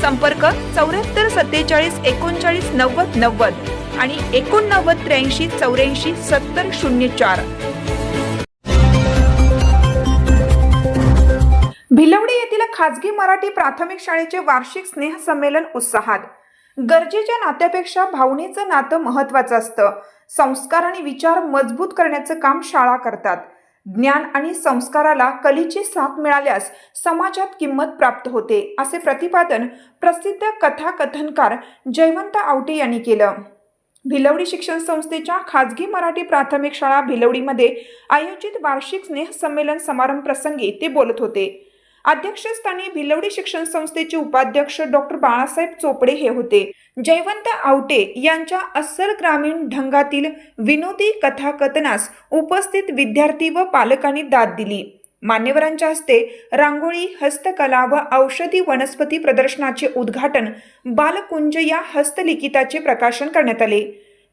संपर्क चौऱ्याहत्तर सत्तेचाळीस एकोणचाळीस नव्वद नव्वद आणि एकोणनव्वद त्र्याऐंशी चौऱ्याऐंशी सत्तर शून्य चार. भिलवडी येथील खाजगी मराठी प्राथमिक शाळेचे वार्षिक स्नेहसंमेलन उत्साहात. गरजेच्या नात्यापेक्षा भावनेचं नातं महत्वाचं असतं. संस्कार आणि विचार मजबूत करण्याचं काम शाळा करतात. ज्ञान आणि संस्काराला कलेची साथ मिळाल्यास समाजात किंमत प्राप्त होते असे प्रतिपादन प्रसिद्ध कथाकथनकार जयवंत आवटे यांनी केलं. भिलवडी शिक्षण संस्थेच्या खाजगी मराठी प्राथमिक शाळा भिलवडीमध्ये आयोजित वार्षिक स्नेहसंमेलन समारंभ प्रसंगी ते बोलत होते. अध्यक्षस्थानी भिलवडी शिक्षण संस्थेचे उपाध्यक्ष डॉक्टर बाळासाहेब चोपडे हे होते. जयवंत आवटे यांच्या अस्सल ग्रामीण ढंगातील विनोदी कथाकथनास उपस्थित विद्यार्थी व पालकांनी दाद दिली. मान्यवरांच्या हस्ते रांगोळी हस्तकला व औषधी वनस्पती प्रदर्शनाचे उद्घाटन बालकुंज या हस्तलिखिताचे प्रकाशन करण्यात आले.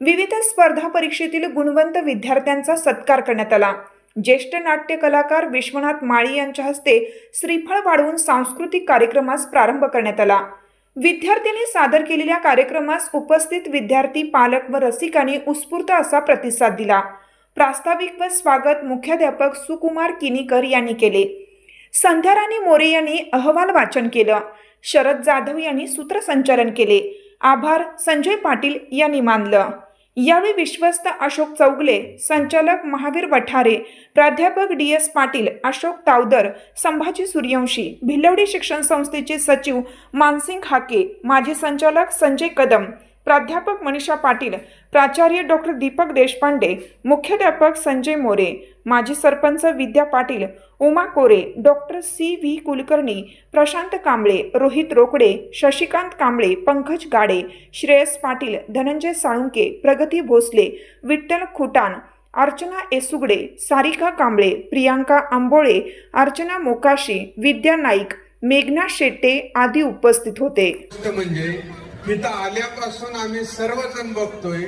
विविध स्पर्धा परीक्षेतील गुणवंत विद्यार्थ्यांचा सत्कार करण्यात आला. ज्येष्ठ नाट्य कलाकार विश्वनाथ माळी यांच्या हस्ते श्रीफळ वाढवून सांस्कृतिक कार्यक्रमास प्रारंभ करण्यात आला. विद्यार्थ्यांनी सादर केलेल्या कार्यक्रमास उपस्थित विद्यार्थी पालक व रसिकांनी उत्स्फूर्त असा प्रतिसाद दिला. प्रास्ताविक व स्वागत मुख्याध्यापक सुकुमार किनीकर यांनी केले. संध्याराणी मोरे यांनी अहवाल वाचन केलं. शरद जाधव यांनी सूत्रसंचालन केले. आभार संजय पाटील यांनी मानलं. यावेळी विश्वस्त अशोक चौगले संचालक महावीर वठारे प्राध्यापक डी एस पाटील अशोक तावदर संभाजी सूर्यवंशी भिलवडी शिक्षण संस्थेचे सचिव मानसिंग हाके माजी संचालक संजय कदम प्राध्यापक मनीषा पाटील प्राचार्य डॉक्टर दीपक देशपांडे मुख्याध्यापक संजय मोरे माजी sarpanch Vidya Patil Uma Kore doctor C V Kulkarni Prashant Kamble Rohit Rokade Shashikant Kamble Pankaj Gade Shreyas Patil Dhananjay Salunke Pragati Bhosale Vitthal खुटाण Archana एसुगडे Sarika Kamble Priyanka Ambole Archana Mokashi विद्या नाईक मेघना शेट्टे आदी उपस्थित होते. म्हणजे तिथं आल्यापासून आम्ही सर्वजण बघतोय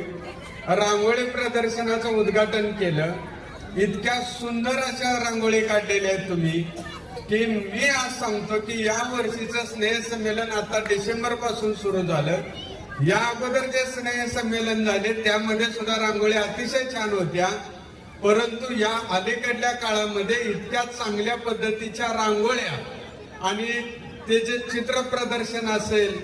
रांगोळी प्रदर्शनाचं उद्घाटन केलं. इतक्या सुंदर अशा रांगोळी काढलेल्या आहेत तुम्ही की मी आज सांगतो की या वर्षीचं स्नेह संमेलन आता डिसेंबरपासून सुरू झालं. या अगोदर जे स्नेह संमेलन झाले त्यामध्ये सुद्धा रांगोळी अतिशय छान होत्या. परंतु या अलीकडल्या काळामध्ये इतक्या चांगल्या पद्धतीच्या रांगोळ्या आणि ते जे चित्र प्रदर्शन असेल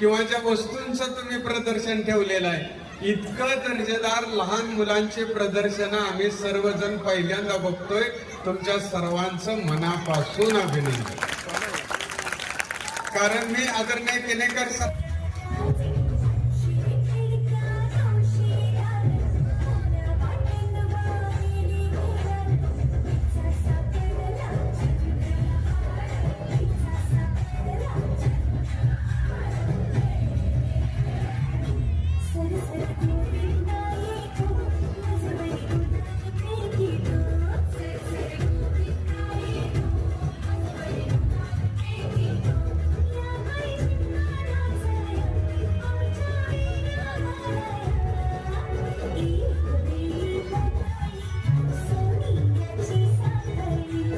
किंवा ज्या वस्तूंचं तुम्ही प्रदर्शन ठेवलेलं आहे इतकं दर्जेदार लहान मुलांचे प्रदर्शन आम्ही सर्वजण पहिल्यांदा बघतोय. तुमच्या सर्वांचं मनापासून अभिनंदन. कारण मी आदरणीय केनेकर सर